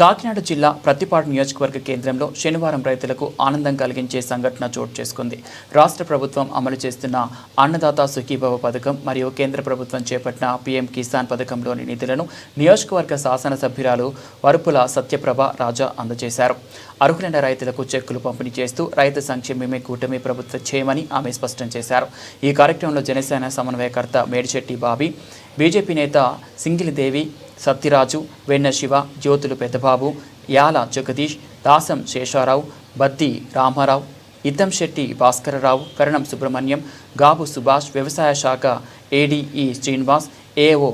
కాకినాడ జిల్లా ప్రతిపాడు నియోజకవర్గ కేంద్రంలో శనివారం రైతులకు ఆనందం కలిగించే సంఘటన చోటు చేసుకుంది. రాష్ట్ర ప్రభుత్వం అమలు చేస్తున్న అన్నదాత సుఖీభవ పథకం మరియు కేంద్ర ప్రభుత్వం చేపట్టిన పీఎం కిసాన్ పథకంలోని నిధులను నియోజకవర్గ శాసనసభ్యురాలు వరుపుల సత్యప్రభ రాజా అందజేశారు. అర్హులైన రైతులకు చెక్కులు పంపిణీ చేస్తూ రైతు సంక్షేమమే కూటమి ప్రభుత్వ చేయమని ఆమె స్పష్టం చేశారు. ఈ కార్యక్రమంలో జనసేన సమన్వయకర్త మేడిశెట్టి బాబీ బీజేపీ నేత సింగిలిదేవి సత్యరాజు వెన్న శివ జ్యోతులు పెద్దబాబు యాల జగదీష్ దాసం శేషారావు బద్ది రామారావు ఇద్దంశెట్టి భాస్కరరావు కరణం సుబ్రహ్మణ్యం గాబు సుభాష్ వ్యవసాయ శాఖ ఏడీఈ శ్రీనివాస్ ఏఓ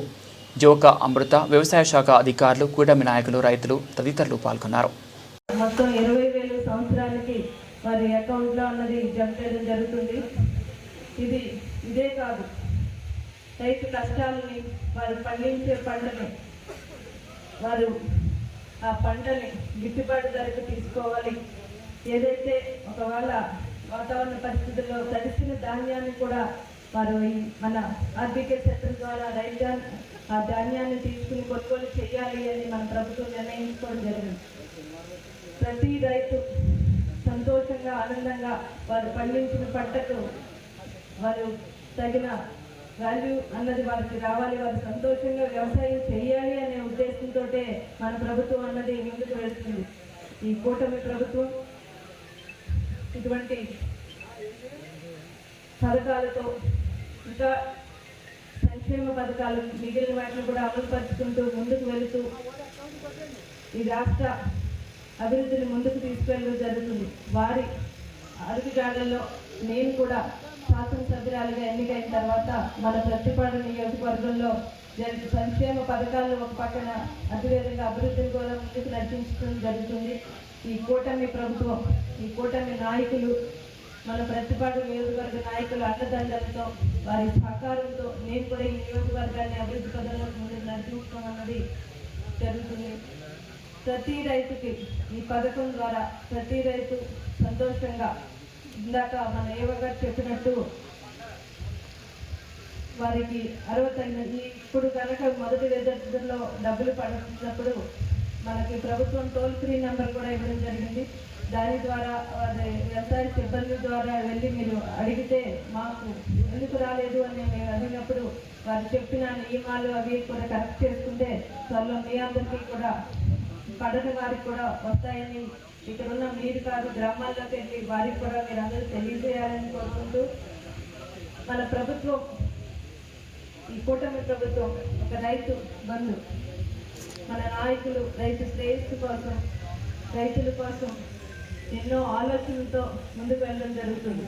జోక అమృత వ్యవసాయ శాఖ అధికారులు కూటమి నాయకులు రైతులు తదితరులు పాల్గొన్నారు. మొత్తం ఇరవై వేలు సంవత్సరానికి వారి అకౌంట్లో అన్నది జమ చేయడం జరుగుతుంది. ఇది ఇదే కాదు. రైతు కష్టాలని వారు పండించే పంటను వారు ఆ పంటని గిట్టుబాటు ధరకు తీసుకోవాలి. ఏదైతే ఒకవేళ వాతావరణ పరిస్థితుల్లో తడిసిన ధాన్యాన్ని కూడా వారు మన ఆర్థిక సెంటర్ ద్వారా రైతు ఆ ధాన్యాన్ని తీసుకుని కొనుగోలు చేయాలి అని మన ప్రభుత్వం నిర్ణయించుకోవడం జరిగింది. ప్రతి రైతు సంతోషంగా ఆనందంగా వారు పండించిన పంటకు వారు తగిన వాల్యూ అన్నది వారికి రావాలి వారు సంతోషంగా వ్యవసాయం చేయాలి అనే ఉద్దేశంతో మన ప్రభుత్వం అన్నది ముందుకు వెళ్తుంది. ఈ కూటమి ప్రభుత్వం ఇటువంటి పథకాలతో ఇంకా సంక్షేమ పథకాలు మిగిలిన వాటిని కూడా అమలు పరుచుకుంటూ ముందుకు వెళుతూ ఈ రాష్ట్ర అభివృద్ధిని ముందుకు తీసుకెళ్ళడం జరుగుతుంది. వారి అడుగుజాడల్లో నేను కూడా శాసనసభ్యురాలుగా ఎన్నికైన తర్వాత మన ప్రతిపాడు నియోజకవర్గంలో జరిగే సంక్షేమ పథకాలను ఒక పక్కన అతివేగంగా అభివృద్ధిని కూడా ముందుకు నడిపించడం జరుగుతుంది. ఈ కూటమి ప్రభుత్వం ఈ కూటమి నాయకులు మన ప్రతిపాడు నియోజకవర్గ నాయకుల అండదండలతో వారి సహకారంతో నేను కూడా ఈ నియోజకవర్గాన్ని అభివృద్ధి పదంలో ముందుకు నడిపించడం అన్నది జరుగుతుంది. ప్రతి రైతుకి ఈ పథకం ద్వారా ప్రతి రైతు సంతోషంగా ఇందాక మన ఏవ గారు చెప్పినట్టు వారికి అర్హత ఇప్పుడు కనుక మొదటి విద్యార్థుల్లో డబ్బులు పడుతున్నప్పుడు మనకి ప్రభుత్వం టోల్ ఫ్రీ నెంబర్ కూడా ఇవ్వడం జరిగింది. దాని ద్వారా వారి వ్యవసాయ సిబ్బంది ద్వారా వెళ్ళి మీరు అడిగితే మాకు ఎందుకు రాలేదు అని మేము అడిగినప్పుడు వారు చెప్పిన నియమాలు అవి కూడా కరెక్ట్ చేసుకుంటే త్వరలో మీ అందరికీ కూడా పడని వారికి కూడా వస్తాయని ఇక్కడ ఉన్న మీరు కాదు గ్రామాల్లోకి వెళ్ళి వారికి కూడా మీరు అందరూ తెలియజేయాలని కోరుకుంటూ మన ప్రభుత్వం ఈ కూటమి ప్రభుత్వం ఒక రైతు బంధు. మన నాయకులు రైతు శ్రేయస్సు కోసం రైతుల కోసం ఎన్నో ఆలోచనలతో ముందుకు వెళ్ళడం జరుగుతుంది.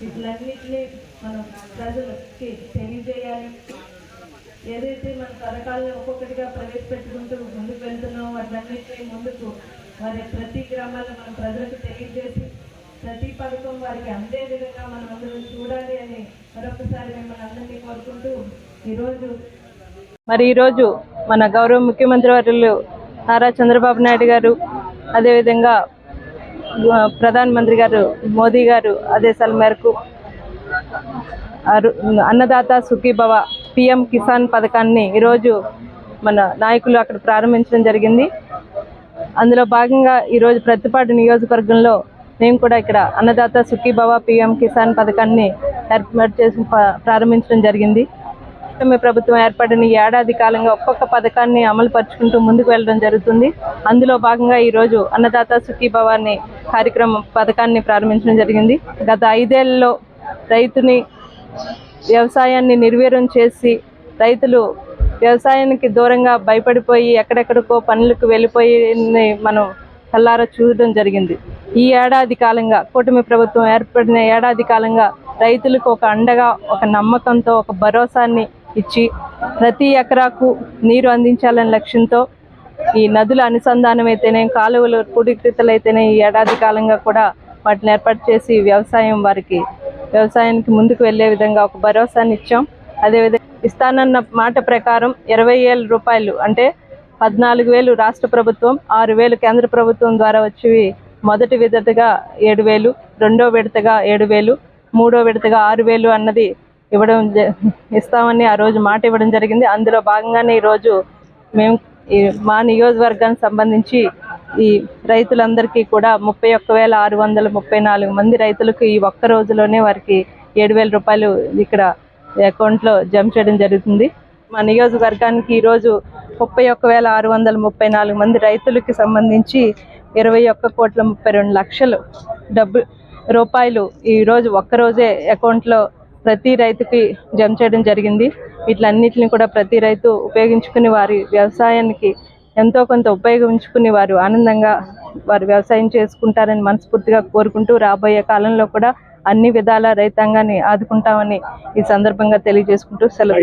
వీటిలన్నింటినీ మనం ప్రజలకి తెలియజేయాలి. ఏదైతే మన పథకాలను ఒక్కొక్కటిగా ప్రవేశపెట్టుకుంటూ ముందుకు వెళ్తున్నామో వాటిలన్నింటినీ ముందుకు వారి ప్రతి గ్రామాల్లో మనం ప్రజలకు తెలియజేసి ప్రతి పథకం వారికి అందే విధంగా మనం అందరం చూడాలి అని మరొకసారి మిమ్మల్ని అందరినీ కోరుకుంటూ ఈరోజు మరి ఈరోజు మన గౌరవ ముఖ్యమంత్రి వర్యులు నారా చంద్రబాబు నాయుడు గారు అదేవిధంగా ప్రధానమంత్రి గారు మోదీ గారు ఆదేశాల మేరకు అన్నదాత సుఖీభవ పిఎం కిసాన్ పథకాన్ని ఈరోజు మన నాయకులు అక్కడ ప్రారంభించడం జరిగింది. అందులో భాగంగా ఈరోజు ప్రతిపాటు నియోజకవర్గంలో మేము కూడా ఇక్కడ అన్నదాత సుఖీభవ పిఎం కిసాన్ పథకాన్ని ఏర్పాటు చేసి ప్రారంభించడం జరిగింది. కూటమి ప్రభుత్వం ఏర్పడిన ఈ ఏడాది కాలంగా ఒక్కొక్క పథకాన్ని అమలు పరుచుకుంటూ ముందుకు వెళ్ళడం జరుగుతుంది. అందులో భాగంగా ఈరోజు అన్నదాత సుఖీభవాన్ని కార్యక్రమం పథకాన్ని ప్రారంభించడం జరిగింది. గత ఐదేళ్ళలో రైతుని వ్యవసాయాన్ని నిర్వీర్యం చేసి రైతులు వ్యవసాయానికి దూరంగా భయపడిపోయి ఎక్కడెక్కడికో పనులకు వెళ్ళిపోయి మనం కల్లారా చూడడం జరిగింది. ఈ ఏడాది కాలంగా కూటమి ప్రభుత్వం ఏర్పడిన ఏడాది కాలంగా రైతులకు ఒక అండగా ఒక నమ్మకంతో ఒక భరోసాన్ని ఇచ్చి ప్రతి ఎకరాకు నీరు అందించాలనే లక్ష్యంతో ఈ నదుల అనుసంధానం అయితేనే కాలువలు పూడికతలు ఈ ఏడాది కాలంగా కూడా వాటిని ఏర్పాటు చేసి వ్యవసాయం వారికి వ్యవసాయానికి ముందుకు వెళ్ళే విధంగా ఒక భరోసాని ఇచ్చాం. అదేవిధంగా ఇస్తానన్న మాట ప్రకారం ఇరవై వేల రూపాయలు అంటే పద్నాలుగు వేలు రాష్ట్ర ప్రభుత్వం ఆరు వేలు కేంద్ర ప్రభుత్వం ద్వారా వచ్చి మొదటి విడతగా ఏడు వేలు రెండో విడతగా ఏడు వేలు మూడో విడతగా ఆరు వేలు అన్నది ఇవ్వడం జ- ఇస్తామని ఆ రోజు మాట ఇవ్వడం జరిగింది. అందులో భాగంగానే ఈరోజు మేము ఈ మా నియోజకవర్గానికి సంబంధించి ఈ రైతులందరికీ కూడా ముప్పై ఒక్క వేల ఆరు వందల ముప్పై నాలుగు మంది రైతులకు ఈ ఒక్క రోజులోనే వారికి ఏడు వేల రూపాయలు ఇక్కడ అకౌంట్లో జమ చేయడం జరుగుతుంది. మా నియోజకవర్గానికి ఈరోజు ముప్పై ఒక్క వేల ఆరు వందల ముప్పై నాలుగు మంది రైతులకి సంబంధించి ఇరవై ఒక్క కోట్ల ముప్పై రెండు లక్షలు డబ్బు రూపాయలు ఈరోజు ఒక్కరోజే అకౌంట్లో ప్రతి రైతుకి జమ చేయడం జరిగింది. వీటిలన్నిటిని కూడా ప్రతి రైతు ఉపయోగించుకుని వారి వ్యవసాయానికి ఎంతో కొంత ఉపయోగించుకుని వారు ఆనందంగా వారు వ్యవసాయం చేసుకుంటారని మనస్ఫూర్తిగా కోరుకుంటూ రాబోయే కాలంలో కూడా అన్ని విధాల రైతాంగాన్ని ఆదుకుంటామని ఈ సందర్భంగా తెలియజేసుకుంటూ సెలవు.